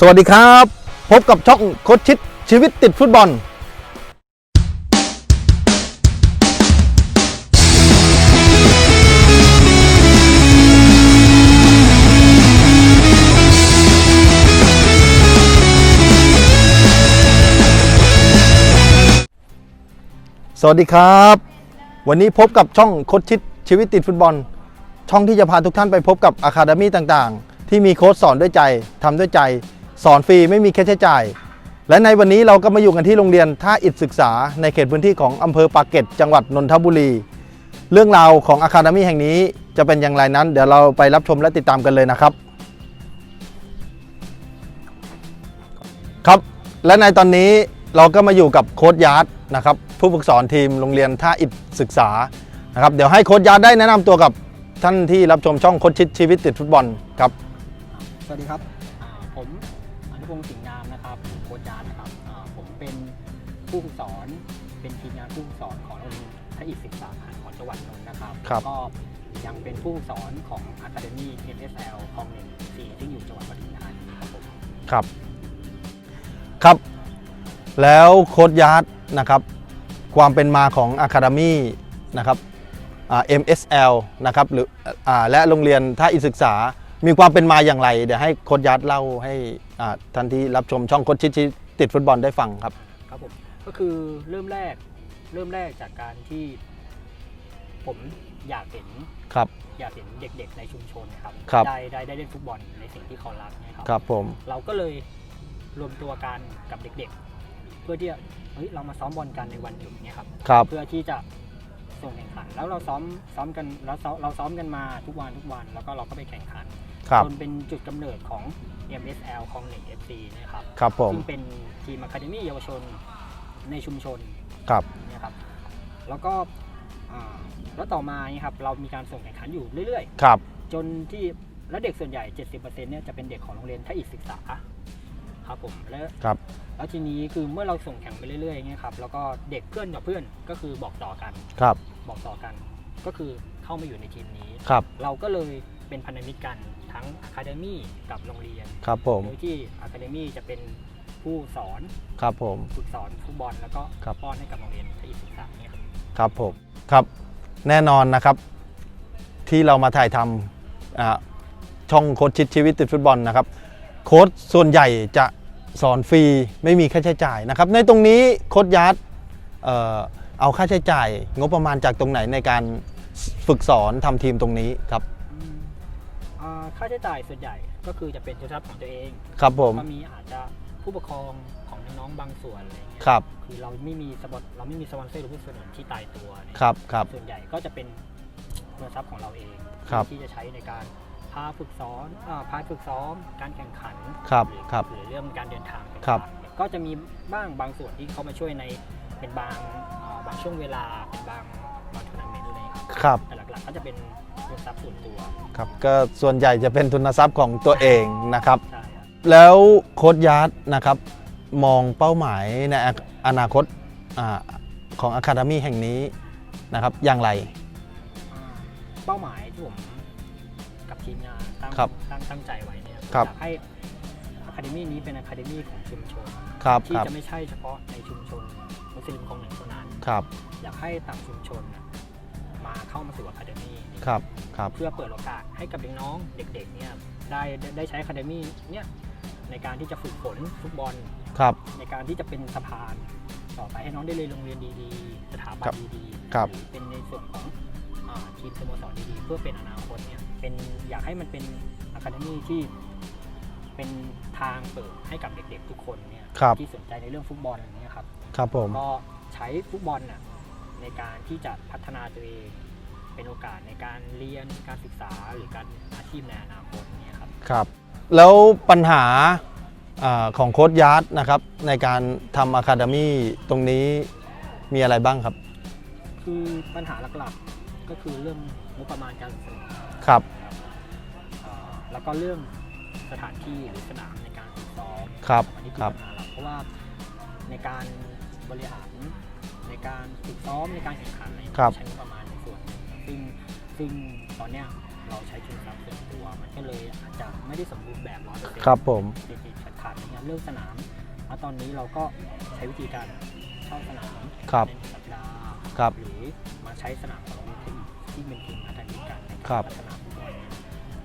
สวัสดีครับ พบกับช่องโคชชิดชีวิตติดฟุตบอล สวัสดีครับ วันนี้พบกับช่องโคชชิดชีวิตติดฟุตบอล ช่องที่จะพาทุกท่านไปพบกับอะคาเดมี่ต่างๆ ที่มีโค้ชสอนด้วยใจทำด้วยใจ สอนฟรีไม่มีค่าใช้จ่าย และในวันนี้เราก็มาอยู่กันที่โรงเรียนท่าอิฐศึกษาในเขตพื้นที่ของอำเภอปากเกร็ดจังหวัดนนทบุรี เรื่องราวของอะคาเดมี่แห่งนี้จะเป็นอย่างไรนั้น เดี๋ยวเราไปรับชมและติดตามกันเลยนะครับ ครับ และในตอนนี้เราก็มาอยู่กับโค้ชยาร์ดนะครับผู้ฝึกสอนทีมโรงเรียนท่าอิฐศึกษานะครับเดี๋ยวให้โค้ชยาร์ดได้แนะนำตัวกับท่านที่รับชมช่องโค้ชชิดชีวิตติดฟุตบอลครับ สวัสดีครับ ผู้ฝึกสอน เป็นทีมงานผู้ฝึกสอนของโรงเรียนทอิฐศึกษาของจังหวัดนนท์นะครับครับ ก็ยังเป็นผู้ฝึกสอนของ Academy MSL คลองหนึ่งสี่ที่อยู่จังหวัดปทุมธานีครับผม ครับ ครับ แล้วโค้ชยาร์ดนะครับ ความเป็นมาของ Academy นะครับอ่า MSL นะครับหรืออ่าและโรงเรียนท่าอิฐศึกษา มีความเป็นมาอย่างไร เดี๋ยวให้โค้ชยาร์ดเล่าให้อ่าท่านที่รับชมช่องโค้ชชิดชีวิตติดฟุตบอลได้ฟังครับ ครับผม ก็คือเริ่มแรกเริ่มแรกจากการที่ผมอยากเห็นครับ อยากเห็นเด็กๆในชุมชนครับครับ ได้ได้ได้เล่นฟุตบอลในสิ่งที่เขารักนะครับ ครับผม เราก็เลยรวมตัวกันกับเด็กๆ เพื่อที่จะเฮ้ยเรามาซ้อมบอลกันในวันหยุดเนี่ยครับ ครับ เพื่อที่จะส่งแข่งขัน แล้วเราซ้อมซ้อมกันแล้วซ้อมเราซ้อมกันมาทุกวันทุกวัน แล้วก็เราก็ไปแข่งขันครับ จนเป็นจุดกำเนิดของ MSL ของหนึ่ง FC นะครับ ครับผม ซึ่งเป็นทีมอะคาเดมี่เยาวชน ในชุมชนครับเนี่ยครับแล้วก็อ่าแล้วต่อมาเนี่ยครับเรามีการส่งแข่งขันอยู่เรื่อยๆ ครับ จนที่และเด็กส่วนใหญ่ 70%เนี่ยจะเป็นเด็กของโรงเรียนท่าอิฐศึกษาครับผมแล้วครับแล้วทีนี้คือเมื่อเราส่งแข่งไปเรื่อยๆอย่างเงี้ยครับแล้วก็เด็กเพื่อนกับเพื่อนก็คือบอกต่อกันครับ บอกต่อกันก็คือเข้ามาอยู่ในทีมนี้ครับ เราก็เลยเป็นพันธมิตรกันทั้งอะคาเดมี่กับโรงเรียนครับผมโดยที่อะคาเดมี่จะเป็น ผู้สอนครับผม ฝึกสอนฟุตบอลแล้วก็ครับ ป้อนให้กับโรงเรียนท่าอิฐศึกษาเนี่ยครับครับผมครับแน่นอนนะครับที่เรามาถ่ายทำอ่าช่องโค้ชชิดชีวิตติดฟุตบอลนะครับ โค้ชส่วนใหญ่จะสอนฟรีไม่มีค่าใช้จ่ายนะครับ ในตรงนี้โค้ชยาร์ดเอ่อเอาค่าใช้จ่าย งบประมาณจากตรงไหนในการฝึกสอนทำทีมตรงนี้ครับอืมอ่าค่าใช้จ่ายส่วนใหญ่ก็คือจะเป็นทุนทรัพย์ของตัวเองครับผม ก็มีอาจจะ ผู้ปกครองของน้องๆบางส่วนอะไรเงี้ยครับ คือเราไม่มีสปอนเราไม่มีสปอนเซอร์หรือผู้สนับสนุนที่ตายตัวเนี่ยครับ ครับ ส่วนใหญ่ก็จะเป็นทุนทรัพย์ของเราเองครับ ที่จะใช้ในการพาฝึกซ้อมอ่าพาฝึกซ้อม การแข่งขันครับหรือครับ หรือเรื่องการเดินทางต่างๆครับ ก็จะมีบ้างบางส่วนที่เขามาช่วยในเป็นบางอ่าบางช่วงเวลาเป็นบางบางทัวร์นาเมนต์เลยครับครับ แต่หลักๆก็จะเป็นทุนทรัพย์ส่วนตัวครับ ก็ส่วนใหญ่จะเป็นทุนทรัพย์ของตัวเองนะครับ ใช่ครับ แล้วโค้ชยาร์ดนะครับมองเป้าหมายในออนาคตอาของอะคาเดมีแห่งนี้นะครับอย่างไรอ่าเป้าหมายที่ผมกับทีมงานตั้งครับตั้งตั้งใจไว้เนี่ยครับอยากให้อะคาเดมี่นี้เป็นอะคาเดมี่ของชุมชนครับที่ครับ จะไม่ใช่เฉพาะในชุมชนมุสลิมของหนึ่งเท่านั้น ครับอยากให้ต่างชุมชนน่ะมาเข้ามาสู่อะคาเดมี่นี้ ครับครับ เพื่อเปิดโอกาสให้กับน้องๆเด็กๆเนี่ยได้ได้ได้ใช้อะคาเดมี่เนี่ย ในการที่จะฝึกฝนฟุตบอล ครับ ในการที่จะเป็นสะพานต่อไปให้น้องได้เรียนโรงเรียนดีๆ สถาบัครันบดีๆครับหรือเป็นในส่วนของอาทีมสโมสรดีๆ เพื่อเป็นอนาคตเนี่ยเป็นอยากให้มันเป็นอะคาเดมี่ที่เป็นทางเปิดให้กับเด็กๆทุกคนเนี่ยครับ ที่สนใจในเรื่องฟุตบอลอย่างเงี้ยครับครับผม ก็ใช้ฟุตบอลน่ะในการที่จะพัฒนาตัวเองเป็นโอกาสในการเรียนการศึกษาหรือการอาชีพในอนาคตเนี่ยครับ ครับ แล้วปัญหาอาของโค้ชยาร์ดนะครับในการทำอะคาเดมีตรงนี้มีอะไรบ้างครับ คือปัญหาหลักๆก็คือเรื่องงบประมาณการสนับสนุนครับเอ่อแล้วก็เรื่องสถานที่หรือสนามในการฝึกซ้อมครับอันนี้คคือรับปัญหาหลักเพราะว่าในการบริหารในการฝึกซ้อมในการแข่งขันอะไรครับใช้งบประมาณในส่วนหนึ่งซึ่งซึ่งตอนเนี้ย เราใช้ทุนทรัพย์ส่วนตัว มันก็เลยอาจจะไม่ได้สมบูรณ์แบบร้อยเปอร์เซ็นต์ครับผมติดติดขัดขัดเรื่องสนามแล้วตอนนี้เราก็ใช้วิธีการเช่าสนามครับ เป็นสัปดาห์ ครับ หรือมาใช้สนามของโรงเรียนที่เป็นทีมพัฒนาการในครัการบ พัฒนาฟุตบอล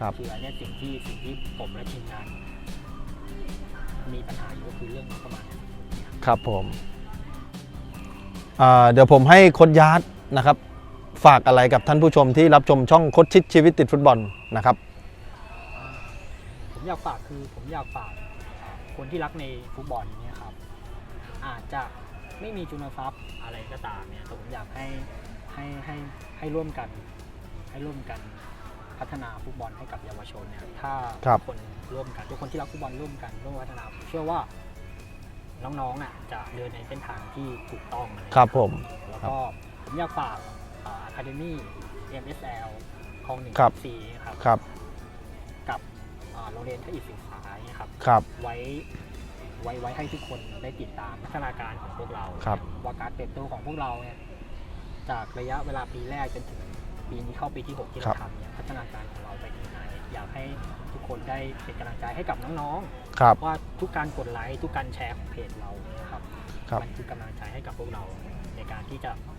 ครับ คืออันเนี้ยสิ่งที่สิ่งที่ผมและทีมงาน มีปัญหาอยู่ก็คือเรื่องงบประมาณ ครับผมอ่าเดี๋ยวผมให้โค้ชยาร์ดนะครับ ฝากอะไรกับท่านผู้ชมที่รับชมช่องโคชชิดชีวิตติดฟุตบอลนะครับ ผมอยากฝากคือผมอยากฝากอ่าคนที่รักในฟุตบอลเนี่ยครับ อาจจะไม่มีทุนทรัพย์อะไรก็ตามเนี่ยแต่ผมอยากให้ให้ให้ให้ร่วมกัน ให้ร่วมกันพัฒนาฟุตบอลให้กับเยาวชนเนี่ยถ้าครับทุกคนร่วมกันทุกคนที่รักฟุตบอลร่วมกันร่วมพัฒนาผมเชื่อว่า น้องๆอะจะเดินในเส้นทางที่ถูกต้องอะไครับผม แล้วก็ผมอยากฝาก อะคาเดมี่ MSL คลองหนึ่งครับ สี่ครับ ครับกับอ่าโรงเรียนเทคนิคศึกษาเนี่ยครับ ครับ ไว้ไว้ไว้ให้ทุกคนได้ติดตามพัฒนาการของพวกเราครับ ว่าการเติบโตของพวกเราเนี่ยจากระยะเวลาปีแรกจนถึงปีนี้เข้าปีที่6ที่ครัเราบทำเนี่ยพัฒนาการของเราไปที่ไหนอยากให้ทุกคนได้เป็นกำลังใจให้กับน้องครับ ๆว่าทุกการกดไลค์ทุกการแชร์ของเพจเราเนี่ยครับครับ มันคือกำลังใจให้กับพวกเราในการที่จะอ่า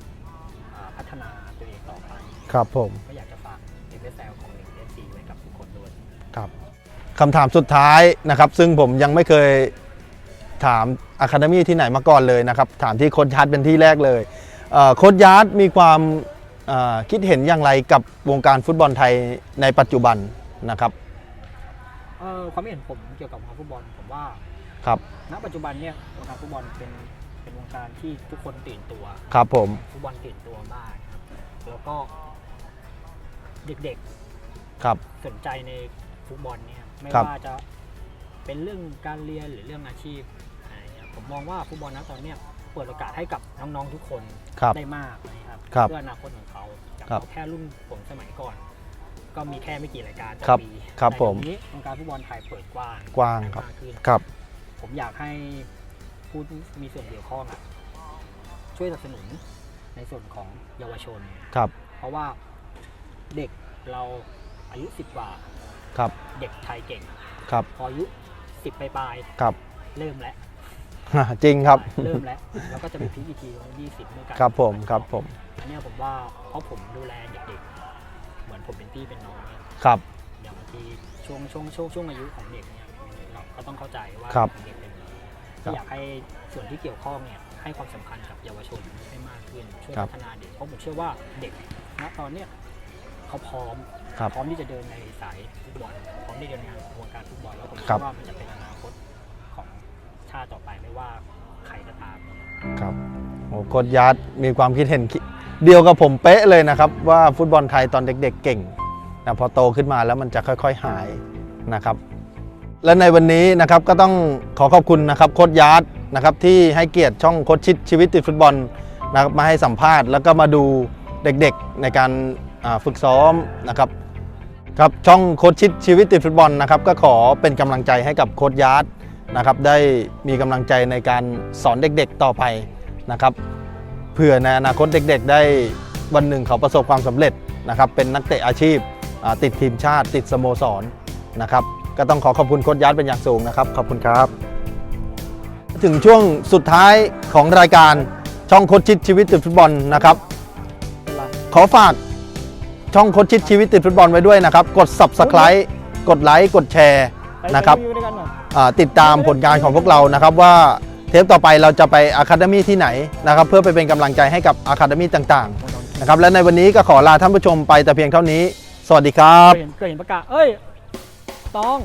พัฒนาตัวเองต่อไปครับผมก็อยากจะฝาก FSL ของ1ไว้กับทุกคนด้วยครับคำถามสุดท้ายนะครับ ซึ่งผมยังไม่เคยถามอะคาเดมี่ที่ไหนมาก่อนเลยนะครับ ถามที่โค้ชยาร์ดเป็นที่แรกเลยเอ่อโค้ชยาร์ดมีความเอ่อคิดเห็นอย่างไรกับวงการฟุตบอลไทยในปัจจุบันนะครับเอ่อความเห็นผมเกี่ยวกับวงการฟุตบอลผมว่าครับณปัจจุบันเนี่ยวงการฟุตบอลเป็นเป็นวง การที่ทุกคนตื่นตัวครับผม ฟุตบอลตื่นตัวมากครับ แล้วก็เด็กครับ ๆสนใจในฟุตบอลเนี่ยไม่ครับ ว่าจะเป็นเรื่องการเรียนหรือเรื่องอาชีพอะไรเงี้ยผมมองว่าฟุตบอลนะตอนเนี้ยเปิดโอกาสให้กับน้องๆทุกคน ครับ ได้มากนะครับครับเพื่ออนาคตของเขาจากครับเราแค่รุ่นผมสมัยก่อน ก็มีแค่ไม่กี่รายการต่อครับปีครับแต่ผมเดี๋ยวนี้วงการฟุตบอลไทยเปิดกว้างกว้างครับมากขึ้นครับ ผมอยากให้ ผู้ที่มีส่วนเกี่ยวข้องอะช่วยสนับสนุนในส่วนของเยาวชน ครับ เพราะว่าเด็กเราอายุสิบกว่าครับ เด็กไทยเก่ง ครับ พออายุสิบปลายครับ ๆเริ่มแล้วจริงครับ เริ่มแล้วแล้วก็จะมีพีอีทีตรงยี่สิบเมื่อกันครับผมครับผม อันเนี้ยผมว่าเพราะผมดูแลเด็กๆเหมือนผมเป็นพี่เป็นน้องเนี่ย ครับ อย่างบางทีช่วงช่วงช่วงช่วงอายุของเด็กเนี่ยเราก็ต้องเข้าใจว่าครับ เด็กเป็นยังไง ครับอยากให้ส่วนที่เกี่ยวข้องเนี่ยให้ความสำคัญกับเยาวชนให้มากขึ้นช่วยครับพัฒนาเด็กเพราะผมเชื่อว่าเด็กณตอนเนี้ยเขาพร้อมครับพร้อมที่จะเดินในสายฟุตบอลพร้อมที่จะเดินในวงการฟุตบอลแล้วผมครัเชื่บอว่ามันจะเป็นอนาคตของชาติต่อไปไม่ว่าใครก็ตามครับโอ้โค้ชยาร์ดมีความคิดเห็นคิเดียวกับผมเป๊ะเลยนะครับ ว่าฟุตบอลไทยตอนเด็กๆเก่งแต่พอโตขึ้นมาแล้วมันจะค่อย ๆหายนะครับ และในวันนี้นะครับก็ต้องขอขอบคุณนะครับโค้ชยาร์ดนะครับที่ให้เกียรติช่องโค้ชชิดชีวิตติดฟุตบอลนะครับมาให้สัมภาษณ์แล้วก็มาดูเด็กๆในการฝึกซ้อมนะครับครับช่องโค้ชชิดชีวิตติดฟุตบอลนะครับก็ขอเป็นกำลังใจให้กับโค้ชยาร์ดนะครับได้มีกำลังใจในการสอนเด็กๆต่อไปนะครับเพื่อในอนาคตเด็กๆ ได้วันหนึ่งเขาประสบความสำเร็จนะครับเป็นนักเตะอาชีพติดทีมชาติติดสโมสรนะครับ ก็ต้องขอขอบคุณโค้ชยาร์ดเป็นอย่างสูงนะครับ ขอบคุณครับ ถึงช่วงสุดท้ายของรายการช่องโคชชิดชีวิตติดฟุตบอลนะครับ ขอฝากช่องโคชชิดชีวิตติดฟุตบอลไว้ด้วยนะครับ กด subscribe กดไลค์กดแชร์นะครับติดตามผลงานของพวกเรานะครับว่าเทปต่อไปเราจะไปอะคาเดมี่ที่ไหนนะครับ เพื่อไปเป็นกำลังใจให้กับอะคาเดมี่ต่างๆนะครับและในวันนี้ก็ขอลาท่านผู้ชมไปแต่เพียงเท่านี้ สวัสดีครับเคยเห็นเคยเห็นประกาศเอ้ย ตอง